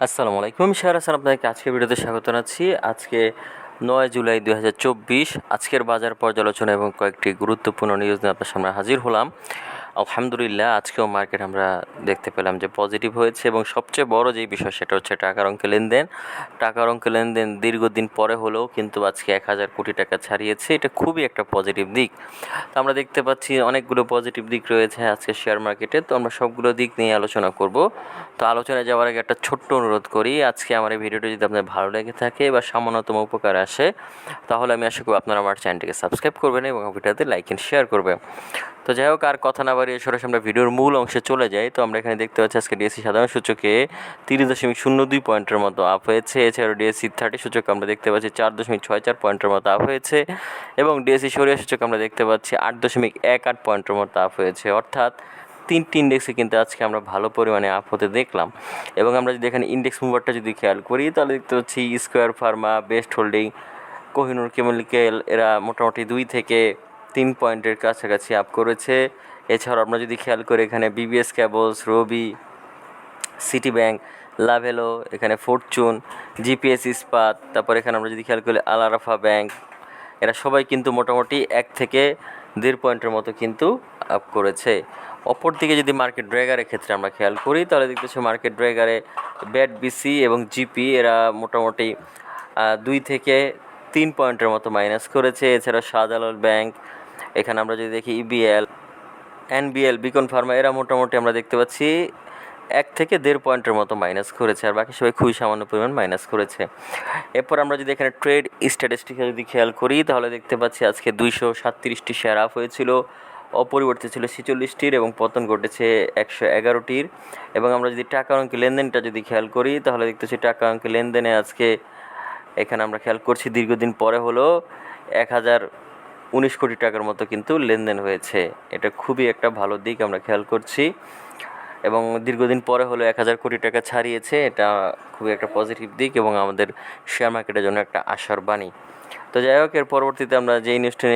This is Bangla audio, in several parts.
আসসালামু আলাইকুম আমি শাহর হাসান আপনাকে আজকের ভিডিওতে স্বাগত জানাচ্ছি। আজকে নয় জুলাই দু হাজার চব্বিশ, আজকের বাজার পর্যালোচনা এবং কয়েকটি গুরুত্বপূর্ণ নিউজ নিয়ে আপনার সামনে হাজির হলাম। আলহামদুলিল্লাহ, আজকেও মার্কেট আমরা দেখতে পেলাম যে পজিটিভ হয়েছে এবং সবচেয়ে বড় যে বিষয় সেটা হচ্ছে টাকার অঙ্কে লেনদেন। টাকার অঙ্কে লেনদেন দীর্ঘদিন পরে হলেও কিন্তু আজকে এক হাজার কোটি টাকা ছাড়িয়েছে, এটা খুবই একটা পজিটিভ দিক। তো আমরা দেখতে পাচ্ছি অনেকগুলো পজিটিভ দিক রয়েছে আজকে শেয়ার মার্কেটে তো আমরা সবগুলো দিক নিয়ে আলোচনা করব। তো আলোচনায় যাওয়ার আগে একটা ছোট্ট অনুরোধ করি, আজকে আমার এই ভিডিওটি যদি আপনার ভালো লেগে থাকে বা সামান্যতম উপকার আসে, তাহলে আমি আশা করি আপনারা আমার চ্যানেলটিকে সাবস্ক্রাইব করবেন এবং ভিডিওতে লাইক অ্যান্ড শেয়ার করবেন। তো যাই হোক, আর কথা না বাড়িয়ে সরাসরি আমরা ভিডিওর মূল অংশে চলে যাই। তো আমরা এখানে দেখতে পাচ্ছি আজকে ডিএসসি সাধারণ সূচকে তিরিশ দশমিক শূন্য দুই পয়েন্টের মতো আপ হয়েছে। এছাড়াও ডিএসসি থার্টি সূচক আমরা দেখতে পাচ্ছি চার দশমিক ছয় চার পয়েন্টের মতো আপ হয়েছে এবং ডিএসসি সরিয়া সূচক আমরা দেখতে পাচ্ছি আট দশমিক এক আট পয়েন্টের মতো আপ হয়েছে। অর্থাৎ তিনটি ইন্ডেক্সে কিন্তু আজকে আমরা ভালো পরিমাণে আপ হতে দেখলাম। এবং আমরা যদি এখানে ইন্ডেক্স মুভারটা যদি খেয়াল করি, তাহলে দেখতে পাচ্ছি square pharma best holding Kohinoor chemical এরা মোটামুটি দুই থেকে তিন পয়েন্টের কাছাকাছি আপ করেছে। এছাড়াও আমরা যদি খেয়াল করি এখানে BBS cables Robi city bank Lovello এখানে ফরচুন জিপিএস ইস্পাত তারপর এখানে আমরা যদি খেয়াল করি আলারাফা ব্যাংক এরা সবাই কিন্তু মোটামুটি এক থেকে দেড় পয়েন্টের মতো কিন্তু আপ করেছে। অপরদিকে যদি মার্কেট ড্রেগারের ক্ষেত্রে আমরা খেয়াল করি, তাহলে দেখতেছি মার্কেট ড্রেগারে ব্যাট বিসি এবং জিপি এরা মোটামুটি দুই থেকে তিন পয়েন্টের মতো মাইনাস করেছে। এছাড়া শাহজালাল ব্যাংক এখানে আমরা যদি দেখি E EBL NBL Beacon pharma এরা মোটামুটি আমরা দেখতে পাচ্ছি এক থেকে দেড় পয়েন্টের মতো মাইনাস করেছে, আর বাকি সবাই খুবই সামান্য পরিমাণ মাইনাস করেছে। এরপর আমরা যদি এখানে ট্রেড স্ট্যাটিস্টিক্সে যদি খেয়াল করি, তাহলে দেখতে পাচ্ছি আজকে দুইশো সাতত্রিশটি শেয়ার আপ হয়েছিল অপরিবর্তিত ছিল ছেচল্লিশটির এবং পতন ঘটেছে একশো এগারোটির। এবং আমরা যদি টাকা অঙ্কে লেনদেনটা যদি খেয়াল করি, তাহলে দেখতেছি টাকা অঙ্কে লেনদেনে আজকে, এখানে আমরা খেয়াল করছি দীর্ঘদিন পরে হলো, এক হাজার উনিশ কোটি টাকার মতো কিন্তু লেনদেন হয়েছে। এটা খুবই একটা ভালো দিক, আমরা খেয়াল করছি। এবং দীর্ঘদিন পরে হলো এক হাজার কোটি টাকা ছাড়িয়েছে, এটা খুবই একটা পজিটিভ দিক এবং আমাদের শেয়ার মার্কেটের জন্য একটা আশার বাণী। তো যাই হোক, এর পরবর্তীতে আমরা যেই নিউজটি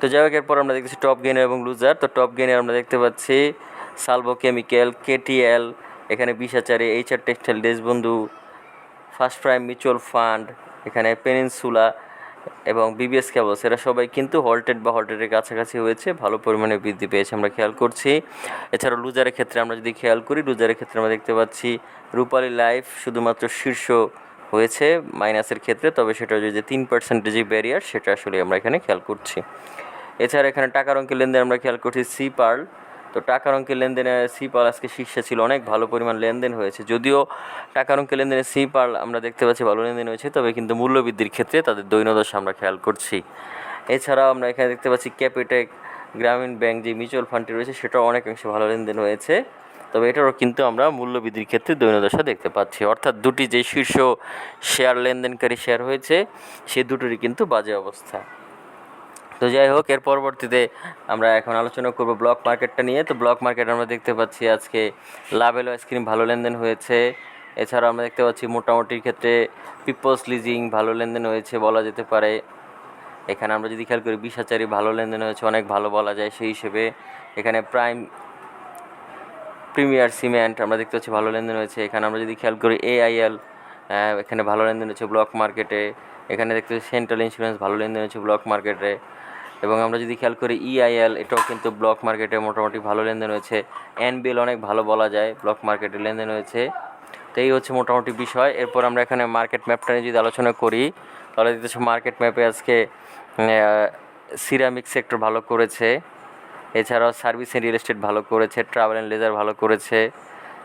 তো যাই হোক এরপর আমরা দেখতেছি টপ গেনার এবং লুজার তো টপ গেনার আমরা দেখতে পাচ্ছি সালভো কেমিক্যাল কেটিএল এখানে বিশাচারে HR textile Deshbandhu first prime mutual fund এখানে পেনিনসুলা এবং বিবিএস ক্যাবলস এরা সবাই কিন্তু হল্টেড বা হল্টেডের কাছাকাছি হয়েছে, ভালো পরিমাণে বৃদ্ধি পেয়েছে, আমরা খেয়াল করছি। এছাড়াও লুজারের ক্ষেত্রে আমরা যদি খেয়াল করি, লুজারের ক্ষেত্রে আমরা দেখতে পাচ্ছি রূপালী লাইফ শুধুমাত্র শীর্ষ হয়েছে মাইনাসের ক্ষেত্রে, তবে সেটা যে তিন পার্সেন্টের যে ব্যারিয়ার সেটা আসলে আমরা এখানে খেয়াল করছি। এছাড়া এখানে টাকার অঙ্কের লেনদেন আমরা খেয়াল করছি সি পার্ল তো টাকার অঙ্কের লেনদেনে সি পার্ল আজকে শীর্ষে ছিল, অনেক ভালো পরিমাণ লেনদেন হয়েছে। যদিও টাকার অঙ্কের লেনদেনে সি পার্ল আমরা দেখতে পাচ্ছি ভালো লেনদেন হয়েছে, তবে কিন্তু মূল্যবৃদ্ধির ক্ষেত্রে তাদের দৈনদশা আমরা খেয়াল করছি। এছাড়াও আমরা এখানে দেখতে পাচ্ছি ক্যাপিটেক গ্রামীণ ব্যাংক যে মিউচুয়াল ফান্ডটি রয়েছে, সেটাও অনেকাংশে ভালো লেনদেন হয়েছে। তবে এটারও কিন্তু আমরা মূল্যবৃদ্ধির ক্ষেত্রে দৈনদশা দেখতে পাচ্ছি। অর্থাৎ দুটি যে শীর্ষ শেয়ার লেনদেনকারী শেয়ার হয়েছে, সে দুটোরই কিন্তু বাজে অবস্থা। তো যাই হোক, এর পরবর্তীতে আমরা এখন আলোচনা করব ব্লক মার্কেটটা নিয়ে। তো ব্লক মার্কেট আমরা দেখতে পাচ্ছি আজকে লাভেলো আইসক্রিম, ভালো লেনদেন হয়েছে। এছাড়া আমরা দেখতে পাচ্ছি মোটামুটির ক্ষেত্রে পিপলস লিজিং, ভালো লেনদেন হয়েছে বলা যেতে পারে। এখানে আমরা যদি খেয়াল করি, বিশাচারি ভালো লেনদেন হয়েছে, অনেক ভালো বলা যায় সেই হিসেবে। এখানে প্রাইম প্রিমিয়ার সিমেন্ট আমরা দেখতে পাচ্ছি ভালো লেনদেন হয়েছে। এখানে আমরা যদি খেয়াল করি, এআইএল এখানে ভালো লেনদেন হয়েছে ব্লক মার্কেটে। এখানে দেখতে পাচ্ছি সেন্ট্রাল ইন্স্যুরেন্স ভালো লেনদেন হচ্ছে ব্লক মার্কেটে এবং আমরা যদি খেয়াল করি ইআইএল এটাও কিন্তু ব্লক মার্কেটে মোটামুটি ভালো লেনদেন হয়েছে। এনবিএল অনেক ভালো বলা যায় ব্লক মার্কেটে লেনদেন হয়েছে। তো এই হচ্ছে মোটামুটি বিষয়। এরপর আমরা এখানে মার্কেট ম্যাপটা নিয়ে যদি আলোচনা করি, তাহলে দেখতেছি মার্কেট ম্যাপে আজকে সিরামিক সেক্টর ভালো করেছে। এছাড়াও সার্ভিস অ্যান্ড রিয়েল এস্টেট ভালো করেছে ট্রাভেল অ্যান্ড লেজার ভালো করেছে।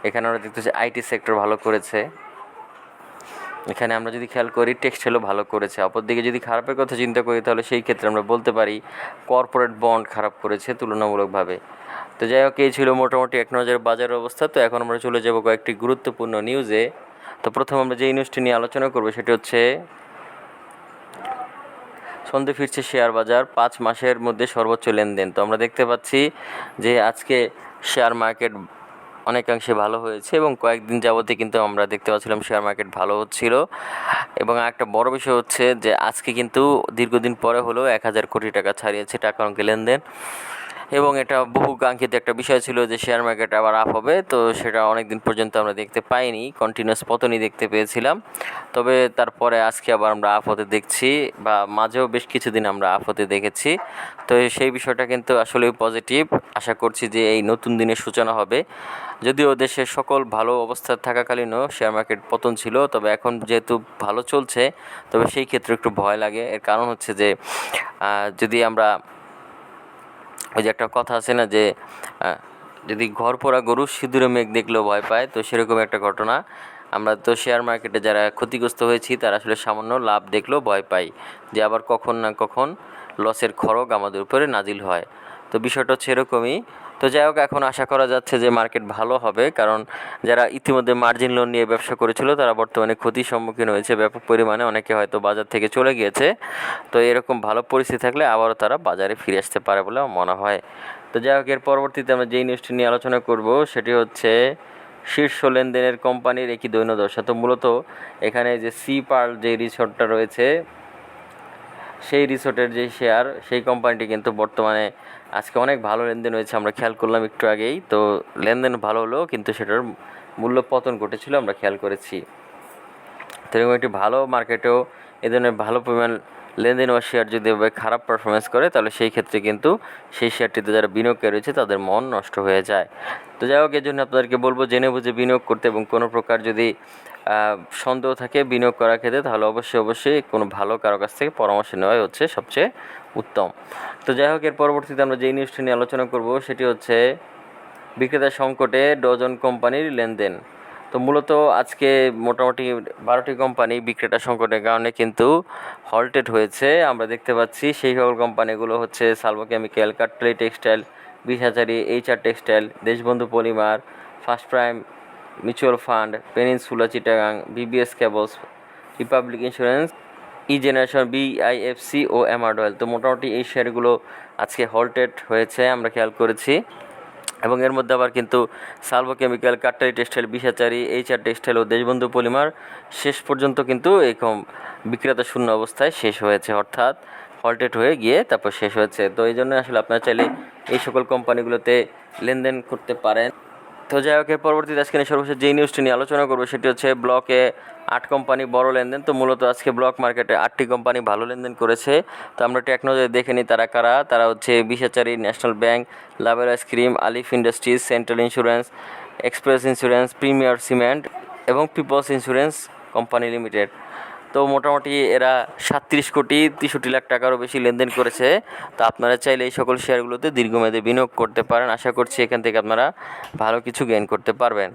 এখানে আমরা দেখতেছি আইটি সেক্টর ভালো করেছে। এখানে আমরা যদি খেয়াল করি টেক্সটাইলও ভালো করেছে। অপরদিকে যদি খারাপের কথা চিন্তা করি, তাহলে সেই ক্ষেত্রে আমরা বলতে পারি কর্পোরেট বন্ড খারাপ করেছে তুলনামূলকভাবে। তো যাই হোক, এই ছিল মোটামুটি এক নজর বাজারের অবস্থা। তো এখন আমরা চলে যাব কয়েকটি গুরুত্বপূর্ণ নিউজে তো প্রথম আমরা যেই নিউজটি নিয়ে আলোচনা করব, সেটি হচ্ছে, সন্ধে ফিরছে শেয়ার বাজার। পাঁচ মাসের মধ্যে সর্বোচ্চ লেনদেন। তো আমরা দেখতে পাচ্ছি যে আজকে শেয়ার মার্কেট অনেকাংশে ভালো হয়েছে এবং কয়েকদিন যাবতে কিন্তু আমরা দেখতে পাচ্ছিলাম শেয়ার মার্কেট ভালো হচ্ছিল এবং একটা বড় বিষয় হচ্ছে যে, আজকে কিন্তু দীর্ঘদিন পরে হলেও এক হাজার কোটি টাকা ছাড়িয়েছে টাকা অঙ্কে লেনদেন। এবং এটা বহু কাঙ্ক্ষিত একটা বিষয় ছিল যে শেয়ার মার্কেট আবার আপ হবে, তো সেটা অনেক দিন পর্যন্ত আমরা দেখতে পাইনি কন্টিনিউয়াস পতনই দেখতে পেয়েছিলাম। তবে তারপরে আজকে আবার আমরা আপ হতে দেখছি বা মাঝেও বেশ কিছুদিন আমরা আপ হতে দেখেছি। তো সেই বিষয়টা কিন্তু আসলে পজিটিভ আশা করছি যে এই নতুন দিনের সূচনা হবে। যদিও দেশের সকল ভালো অবস্থা থাকাকালীনও শেয়ার মার্কেট পতন ছিল, তবে এখন যেহেতু ভালো চলছে, তবে সেই ক্ষেত্রে একটু ভয় লাগে। এর কারণ হচ্ছে যে যদি আমরা ওই যে একটা কথা আছে না যে যদি ঘর পোড়া গরু সিঁদুরে মেঘ দেখলেও ভয় পায়, তো সেরকম একটা ঘটনা। আমরা তো শেয়ার মার্কেটে যারা ক্ষতিগ্রস্ত হয়েছি, তারা আসলে সামান্য লাভ দেখলেও ভয় পাই যে আবার কখন না কখন লসের খড়গ আমাদের উপরে নাজিল হয়। তো বিষয়টা হচ্ছে এরকমই। তো যাই হোক, এখন আশা করা যাচ্ছে যে মার্কেট ভালো হবে। কারণ যারা ইতিমধ্যে মার্জিন লোন নিয়ে ব্যবসা করেছিল, তারা বর্তমানে ক্ষতির সম্মুখীন হয়েছে ব্যাপক পরিমাণে। অনেকে হয়তো বাজার থেকে চলে গিয়েছে। তো এরকম ভালো পরিস্থিতি থাকলে আবারও তারা বাজারে ফিরে আসতে পারে বলে মনে হয়। তো যাই হোক, এর পরবর্তীতে আমরা যেই নিউজটি নিয়ে আলোচনা করব, সেটি হচ্ছে শীর্ষ লেনদেনের কোম্পানির একই দৈনদশা। তো মূলত এখানে যে সি পার্ল যে রিসোর্টটা রয়েছে সেই রিসোর্টের যে শেয়ার, সেই কোম্পানিটি কিন্তু বর্তমানে আজকে অনেক ভালো লেনদেন হয়েছে। আমরা খেয়াল করলাম একটু আগেই। তো লেনদেন ভালো হলেও কিন্তু সেটার মূল্য পতন ঘটেছিল, আমরা খেয়াল করেছি। তো এরকম একটি ভালো মার্কেটেও এ ধরনের ভালো পরিমাণ লেনদেন বা শেয়ার যদি খারাপ পারফরমেন্স করে, তাহলে সেই ক্ষেত্রে কিন্তু সেই শেয়ারটিতে যারা বিনিয়োগকারী রয়েছে, তাদের মন নষ্ট হয়ে যায়। তো যাই হোক এই জন্য আপনাদেরকে বলব, জেনে বুঝে বিনিয়োগ করতে এবং কোনো প্রকার যদি সন্দেহ থাকে বিনিয়োগ করার ক্ষেত্রে, তাহলে অবশ্যই অবশ্যই কোনো ভালো কারও কাছ থেকে পরামর্শ নেওয়াই হচ্ছে সবচেয়ে উত্তম। তো যাই হোক, এর পরবর্তীতে আমরা যেই নিউজটি নিয়ে আলোচনা করব, সেটি হচ্ছে বিক্রেতা সংকটে ডজন কোম্পানির লেনদেন। তো মূলত আজকে মোটামুটি বারোটি কোম্পানি বিক্রেতা সংকটের কারণে কিন্তু হল্টেড হয়েছে। আমরা দেখতে পাচ্ছি সেই সকল কোম্পানিগুলো হচ্ছে সালভো কেমিক্যাল কাটলি textile বিশাচারি HR textile Deshbandhu polymer first prime mutual fund Peninsula Chittagong BBS cables republic insurance E generation BIFC ও এমারডয়েল তো মোটামুটি এই শেয়ারগুলো আজকে হল্টেড হয়েছে, আমরা খেয়াল করেছি। এবং এর মধ্যে আবার কিন্তু সালভো কেমিক্যাল কাটারি টেক্সটাইল বিশাচারি এইচআর টেক্সটাইল ও দেশবন্ধু পলিমার শেষ পর্যন্ত কিন্তু এরকম বিক্রেতা শূন্য অবস্থায় শেষ হয়েছে, অর্থাৎ হল্টেড হয়ে গিয়ে তারপর শেষ হয়েছে। তো এই জন্য আসলে আপনারা চাইলে এই সকল কোম্পানিগুলোতে লেনদেন করতে পারেন। তো যাই হোক পরবর্তীতে আজকে সর্বশেষ যেই নিউজটি নিয়ে আলোচনা করব, সেটি হচ্ছে ব্লকে আট কোম্পানি বড় লেনদেন। তো মূলত আজকে ব্লক মার্কেটে আটটি কোম্পানি ভালো লেনদেন করেছে। তো আমরা টেকনোলজি দেখে নিই তারা কারা। তারা হচ্ছে বিশাচারী ন্যাশনাল ব্যাংক লাভের ice cream Alif industries central insurance express insurance premier cement এবং পিপলস ইন্স্যুরেন্স কোম্পানি লিমিটেড তো মোটামুটি এরা সাতত্রিশ কোটি তেষট্টি লাখ টাকারও বেশি লেনদেন করেছে। তো আপনারা চাইলে এই সকল শেয়ারগুলোতে দীর্ঘমেয়াদে বিনিয়োগ করতে পারেন। আশা করছি এখান থেকে আপনারা ভালো কিছু গেইন করতে পারবেন।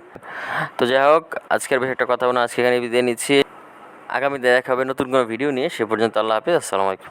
তো যাই হোক, আজকের বেশ একটা কথা বলে আজকে এখানে বিদায় নিচ্ছি। আগামী দেখা হবে নতুন কোনো ভিডিও নিয়ে। সে পর্যন্ত আল্লাহ হাফিজ। আসসালামু আলাইকুম।